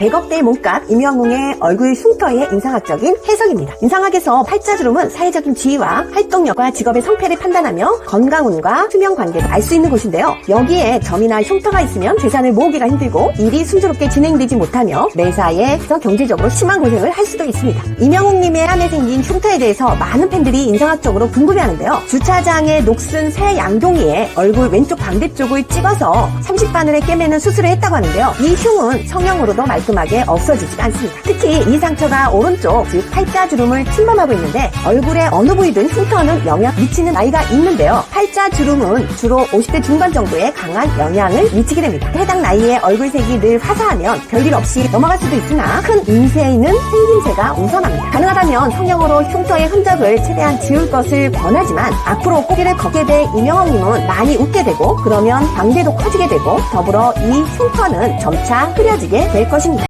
100억대 몸값 임영웅의 얼굴 흉터의 인상학적인 해석입니다. 인상학에서 팔자주름은 사회적인 지위와 활동력과 직업의 성패를 판단하며 건강운과 수명 관계를 알 수 있는 곳인데요. 여기에 점이나 흉터가 있으면 재산을 모으기가 힘들고 일이 순조롭게 진행되지 못하며 매사에서 경제적으로 심한 고생을 할 수도 있습니다. 임영웅님의 안에 생긴 흉터에 대해서 많은 팬들이 인상학적으로 궁금해하는데요. 주차장의 녹슨 새 양동이에 얼굴 왼쪽 반대쪽을 찍어서 30바늘에 꿰매는 수술을 했다고 하는데요. 이 흉은 성형으로도 말 끔하게 없어지지가 않습니다. 특히 이 상처가 오른쪽, 즉 팔자주름을 침범하고 있는데 얼굴의 어느 부위든 흉터는 영향 미치는 아이가 있는데요. 팔자주름은 주로 50대 중반 정도에 강한 영향을 미치게 됩니다. 해당 나이에 얼굴색이 늘 화사하면 별일 없이 넘어갈 수도 있으나 큰 인쇄에는 생김새가 우선합니다. 가능하다면 성형으로 흉터의 흔적을 최대한 지울 것을 권하지만 앞으로 꼬리를 걷게 될 이명왕님은 많이 웃게 되고 그러면 광대도 커지게 되고 더불어 이 흉터는 점차 흐려지게 될 것입니다.